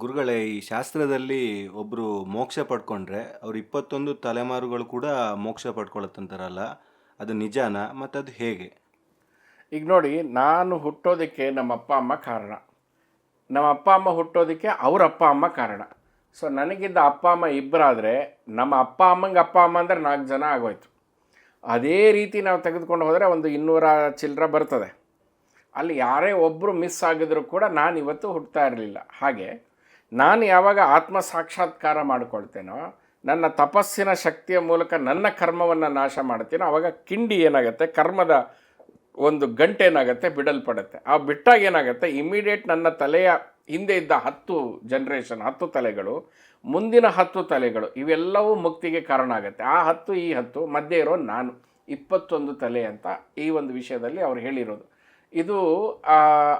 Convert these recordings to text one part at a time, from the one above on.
ಗುರುಗಳೇ, ಈ ಶಾಸ್ತ್ರದಲ್ಲಿ ಒಬ್ಬರು ಮೋಕ್ಷ ಪಡ್ಕೊಂಡ್ರೆ ಅವ್ರು ಇಪ್ಪತ್ತೊಂದು ತಲೆಮಾರುಗಳು ಕೂಡ ಮೋಕ್ಷ ಪಡ್ಕೊಳತ್ತಂತಾರಲ್ಲ, ಅದು ನಿಜಾನಾ ಮತ್ತು ಅದು ಹೇಗೆ? ಈಗ ನೋಡಿ, ನಾನು ಹುಟ್ಟೋದಕ್ಕೆ ನಮ್ಮ ಅಪ್ಪ ಅಮ್ಮ ಕಾರಣ. ನಮ್ಮ ಅಪ್ಪ ಅಮ್ಮ ಹುಟ್ಟೋದಕ್ಕೆ ಅವ್ರ ಅಪ್ಪ ಅಮ್ಮ ಕಾರಣ. ಸೊ ನನಗಿದ್ದ ಅಪ್ಪ ಅಮ್ಮ ಇಬ್ಬರಾದರೆ ನಮ್ಮ ಅಪ್ಪ ಅಮ್ಮಂಗೆ ಅಪ್ಪ ಅಮ್ಮ ಅಂದರೆ ನಾಲ್ಕು ಜನ ಆಗೋಯ್ತು. ಅದೇ ರೀತಿ ನಾವು ತೆಗೆದುಕೊಂಡು ಹೋದರೆ ಒಂದು ಇನ್ನೂರ ಚಿಲ್ಲರ ಬರ್ತದೆ. ಅಲ್ಲಿ ಯಾರೇ ಒಬ್ಬರು ಮಿಸ್ ಆಗಿದ್ರು ಕೂಡ ನಾನು ಇವತ್ತು ಹುಟ್ಟುತ್ತಾ ಇರಲಿಲ್ಲ. ಹಾಗೆ ನಾನು ಯಾವಾಗ ಆತ್ಮ ಸಾಕ್ಷಾತ್ಕಾರ ಮಾಡಿಕೊಳ್ತೇನೋ, ನನ್ನ ತಪಸ್ಸಿನ ಶಕ್ತಿಯ ಮೂಲಕ ನನ್ನ ಕರ್ಮವನ್ನು ನಾಶ ಮಾಡ್ತೀನೋ ಆವಾಗ ಕಿಂಡಿ ಏನಾಗುತ್ತೆ, ಕರ್ಮದ ಒಂದು ಗಂಟೆ ಏನಾಗುತ್ತೆ, ಬಿಡಲ್ಪಡುತ್ತೆ. ಆ ಬಿಟ್ಟಾಗ ಏನಾಗುತ್ತೆ ಇಮಿಡಿಯೇಟ್ ನನ್ನ ತಲೆಯ ಹಿಂದೆ ಇದ್ದ ಹತ್ತು ಜನ್ರೇಷನ್ ಹತ್ತು ತಲೆಗಳು, ಮುಂದಿನ ಹತ್ತು ತಲೆಗಳು, ಇವೆಲ್ಲವೂ ಮುಕ್ತಿಗೆ ಕಾರಣ ಆಗುತ್ತೆ. ಆ ಹತ್ತು, ಈ ಹತ್ತು, ಮಧ್ಯೆ ಇರೋ ನಾನು, ಇಪ್ಪತ್ತೊಂದು ತಲೆ ಅಂತ ಈ ಒಂದು ವಿಷಯದಲ್ಲಿ ಅವ್ರು ಹೇಳಿರೋದು. ಇದು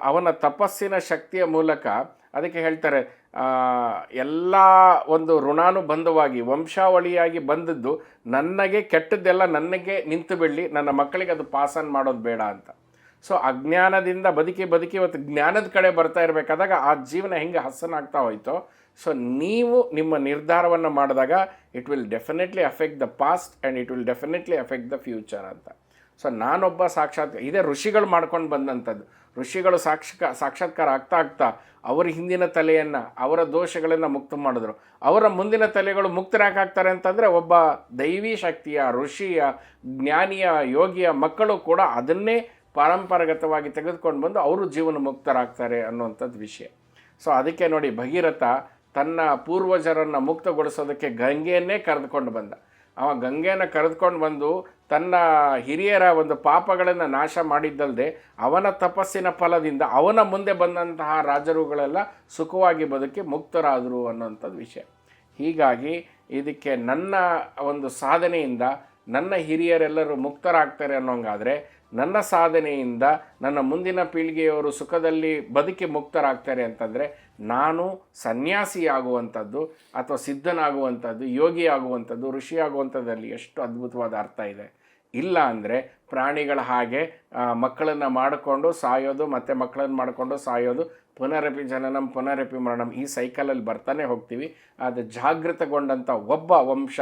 ಅವನ ತಪಸ್ಸಿನ ಶಕ್ತಿಯ ಮೂಲಕ ಅದಕ್ಕೆ ಹೇಳ್ತಾರೆ ಎಲ್ಲ ಒಂದು ಋಣಾನುಬಂಧವಾಗಿ, ವಂಶಾವಳಿಯಾಗಿ ಬಂದದ್ದು ನನಗೆ ಕೆಟ್ಟದ್ದೆಲ್ಲ ನನಗೆ ನಿಂತು ಬಿಡಲಿ, ನನ್ನ ಮಕ್ಕಳಿಗೆ ಅದು ಪಾಸನ್ ಮಾಡೋದು ಬೇಡ ಅಂತ. ಸೊ ಅಜ್ಞಾನದಿಂದ ಬದುಕಿ ಬದುಕಿ ಇವತ್ತು ಜ್ಞಾನದ ಕಡೆ ಬರ್ತಾ ಇರಬೇಕಾದಾಗ ಆ ಜೀವನ ಹೆಂಗೆ ಹಸನಾಗ್ತಾ ಹೋಯ್ತೋ ಸೊ ನೀವು ನಿಮ್ಮ ನಿರ್ಧಾರವನ್ನು ಮಾಡಿದಾಗ it will definitely affect the past and it will definitely affect the future ಅಂತ. ಸೊ ನಾನೊಬ್ಬ ಸಾಕ್ಷಾತ್, ಇದೇ ಋಷಿಗಳು ಮಾಡ್ಕೊಂಡು ಬಂದಂಥದ್ದು. ಋಷಿಗಳು ಸಾಕ್ಷಕ, ಸಾಕ್ಷಾತ್ಕಾರ ಆಗ್ತಾ ಆಗ್ತಾ ಅವರ ಹಿಂದಿನ ತಲೆಯನ್ನು, ಅವರ ದೋಷಗಳನ್ನು ಮುಕ್ತ ಮಾಡಿದ್ರು. ಅವರ ಮುಂದಿನ ತಲೆಗಳು ಮುಕ್ತರಾಗ್ತಾರೆ ಅಂತಂದರೆ ಒಬ್ಬ ದೈವಿ ಶಕ್ತಿಯ, ಋಷಿಯ, ಜ್ಞಾನಿಯ, ಯೋಗಿಯ ಮಕ್ಕಳು ಕೂಡ ಅದನ್ನೇ ಪಾರಂಪರಾಗತವಾಗಿ ತೆಗೆದುಕೊಂಡು ಬಂದು ಅವರು ಜೀವನ ಮುಕ್ತರಾಗ್ತಾರೆ ಅನ್ನುವಂಥದ್ದು ವಿಷಯ. ಸೊ ಅದಕ್ಕೆ ನೋಡಿ ಭಗೀರಥ ತನ್ನ ಪೂರ್ವಜರನ್ನು ಮುಕ್ತಗೊಳಿಸೋದಕ್ಕೆ ಗಂಗೆಯನ್ನೇ ಕರೆದುಕೊಂಡು ಬಂದ. ಅವ ಗಂಗೆಯನ್ನು ಕರೆದುಕೊಂಡು ಬಂದು ತನ್ನ ಹಿರಿಯರ ಒಂದು ಪಾಪಗಳನ್ನು ನಾಶ ಮಾಡಿದ್ದಲ್ಲದೆ ಅವನ ತಪಸ್ಸಿನ ಫಲದಿಂದ ಅವನ ಮುಂದೆ ಬಂದಂತಹ ರಾಜರುಗಳೆಲ್ಲ ಸುಖವಾಗಿ ಬದುಕಿ ಮುಕ್ತರಾದರು ಅನ್ನೋಂಥದ್ದು ವಿಷಯ. ಹೀಗಾಗಿ ಇದಕ್ಕೆ ನನ್ನ ಒಂದು ಸಾಧನೆಯಿಂದ ನನ್ನ ಹಿರಿಯರೆಲ್ಲರೂ ಮುಕ್ತರಾಗ್ತಾರೆ ಅನ್ನೋಂಗಾದರೆ ನನ್ನ ಸಾಧನೆಯಿಂದ ನನ್ನ ಮುಂದಿನ ಪೀಳಿಗೆಯವರು ಸುಖದಲ್ಲಿ ಬದುಕಿ ಮುಕ್ತರಾಗ್ತಾರೆ ಅಂತಂದರೆ ನಾನು ಸನ್ಯಾಸಿ ಆಗುವಂಥದ್ದು ಅಥವಾ ಸಿದ್ಧನಾಗುವಂಥದ್ದು ಯೋಗಿ ಆಗುವಂಥದ್ದು ಋಷಿ ಆಗುವಂಥದ್ದಲ್ಲಿ ಎಷ್ಟು ಅದ್ಭುತವಾದ ಅರ್ಥ ಇದೆ. ಇಲ್ಲ ಅಂದರೆ ಪ್ರಾಣಿಗಳ ಹಾಗೆ ಮಕ್ಕಳನ್ನು ಮಾಡಿಕೊಂಡು ಸಾಯೋದು ಮತ್ತು ಮಕ್ಕಳನ್ನು ಮಾಡಿಕೊಂಡು ಸಾಯೋದು ಪುನರಪಿ ಜನನಂ, ಪುನರಪಿ ಮರಣಂ ಈ ಸೈಕಲಲ್ಲಿ ಬರ್ತಾನೆ ಹೋಗ್ತೀವಿ. ಅದು ಜಾಗೃತಗೊಂಡಂಥ ಒಬ್ಬ ವಂಶ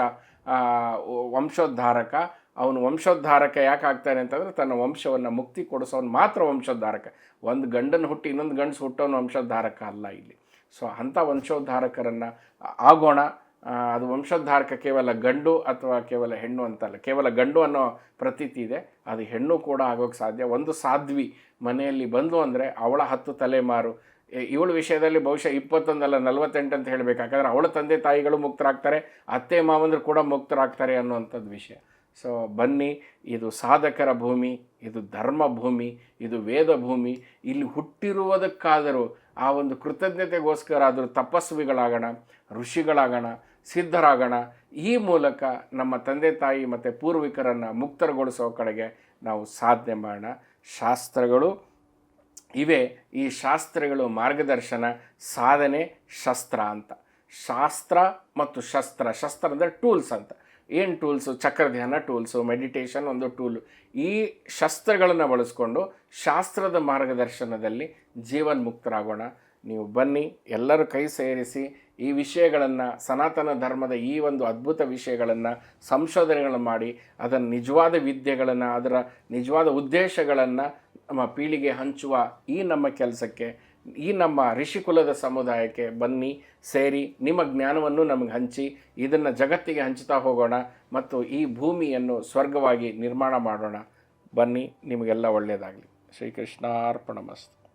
ವಂಶೋದ್ಧಾರಕ ಅವನು ವಂಶೋದ್ಧಾರಕ ಯಾಕೆ ಆಗ್ತಾನೆ ಅಂತಂದರೆ ತನ್ನ ವಂಶವನ್ನು ಮುಕ್ತಿ ಕೊಡಿಸೋನು ಮಾತ್ರ ವಂಶೋದ್ಧಾರಕ. ಒಂದು ಗಂಡನ ಹುಟ್ಟಿ ಇನ್ನೊಂದು ಗಂಡಸು ಹುಟ್ಟೋನು ವಂಶೋದ್ಧಾರಕ ಅಲ್ಲ ಇಲ್ಲಿ. ಸೊ ಅಂಥ ವಂಶೋದ್ಧಾರಕರನ್ನು ಆಗೋಣ. ಅದು ವಂಶೋದ್ಧಾರಕ ಕೇವಲ ಗಂಡು ಅಥವಾ ಕೇವಲ ಹೆಣ್ಣು ಅಂತಲ್ಲ, ಕೇವಲ ಗಂಡು ಅನ್ನೋ ಪ್ರತೀತಿ ಇದೆ. ಅದು ಹೆಣ್ಣು ಕೂಡ ಆಗೋಕ್ಕೆ ಸಾಧ್ಯ. ಒಂದು ಸಾಧ್ವಿ ಮನೆಯಲ್ಲಿ ಬಂದು ಅಂದರೆ ಅವಳ ಹತ್ತು ತಲೆಮಾರು. ಇವಳ ವಿಷಯದಲ್ಲಿ ಬಹುಶಃ ಇಪ್ಪತ್ತೊಂದಲ್ಲ ನಲವತ್ತೆಂಟು ಅಂತ ಹೇಳಬೇಕು. ಯಾಕಂದರೆ ಅವಳ ತಂದೆ ತಾಯಿಗಳು ಮುಕ್ತರಾಗ್ತಾರೆ, ಅತ್ತೆ ಮಾವಂದರು ಕೂಡ ಮುಕ್ತರಾಗ್ತಾರೆ ಅನ್ನುವಂಥದ್ದು ವಿಷಯ. ಸೊ ಬನ್ನಿ, ಇದು ಸಾಧಕರ ಭೂಮಿ, ಇದು ಧರ್ಮ ಭೂಮಿ ಇದು ವೇದ ಭೂಮಿ ಇಲ್ಲಿ ಹುಟ್ಟಿರುವುದಕ್ಕಾದರೂ ಆ ಒಂದು ಕೃತಜ್ಞತೆಗೋಸ್ಕರ ಆದರೂ ತಪಸ್ವಿಗಳಾಗೋಣ, ಋಷಿಗಳಾಗೋಣ, ಸಿದ್ಧರಾಗೋಣ. ಈ ಮೂಲಕ ನಮ್ಮ ತಂದೆ, ತಾಯಿ ಮತ್ತು ಪೂರ್ವಿಕರನ್ನು ಮುಕ್ತರಗೊಳಿಸೋ ಕಡೆಗೆ ನಾವು ಸಾಧನೆ ಮಾಡೋಣ. ಶಾಸ್ತ್ರಗಳು ಇವೆ. ಈ ಶಾಸ್ತ್ರಗಳು ಮಾರ್ಗದರ್ಶನ, ಸಾಧನೆ, ಶಸ್ತ್ರ ಅಂತ. ಶಾಸ್ತ್ರ ಮತ್ತು ಶಸ್ತ್ರ. ಶಸ್ತ್ರ ಅಂದರೆ ಟೂಲ್ಸ್ ಅಂತ. ಏನು ಟೂಲ್ಸು? ಚಕ್ರಧ್ಯಾನ ಟೂಲ್ಸು ಮೆಡಿಟೇಷನ್ ಒಂದು ಟೂಲು. ಈ ಶಸ್ತ್ರಗಳನ್ನು ಬಳಸ್ಕೊಂಡು ಶಾಸ್ತ್ರದ ಮಾರ್ಗದರ್ಶನದಲ್ಲಿ ಜೀವನ್ ಮುಕ್ತರಾಗೋಣ ನೀವು ಬನ್ನಿ, ಎಲ್ಲರೂ ಕೈ ಸೇರಿಸಿ ಈ ವಿಷಯಗಳನ್ನು, ಸನಾತನ ಧರ್ಮದ ಈ ಒಂದು ಅದ್ಭುತ ವಿಷಯಗಳನ್ನು, ಸಂಶೋಧನೆಗಳನ್ನು ಮಾಡಿ, ಅದರ ನಿಜವಾದ ವಿದ್ಯೆಗಳನ್ನು, ಅದರ ನಿಜವಾದ ಉದ್ದೇಶಗಳನ್ನು ನಮ್ಮ ಪೀಳಿಗೆ ಹಂಚುವ ಈ ನಮ್ಮ ಕೆಲಸಕ್ಕೆ ಈ ನಮ್ಮ ಋಷಿಕುಲದ ಸಮುದಾಯಕ್ಕೆ ಬನ್ನಿ, ಸೇರಿ, ನಿಮ್ಮ ಜ್ಞಾನವನ್ನು ನಮಗೆ ಹಂಚಿ, ಇದನ್ನು ಜಗತ್ತಿಗೆ ಹಂಚುತ್ತಾ ಹೋಗೋಣ ಮತ್ತು ಈ ಭೂಮಿಯನ್ನು ಸ್ವರ್ಗವಾಗಿ ನಿರ್ಮಾಣ ಮಾಡೋಣ. ಬನ್ನಿ, ನಿಮಗೆಲ್ಲ ಒಳ್ಳೆಯದಾಗಲಿ. ಶ್ರೀಕೃಷ್ಣಾರ್ಪಣಮಸ್ತು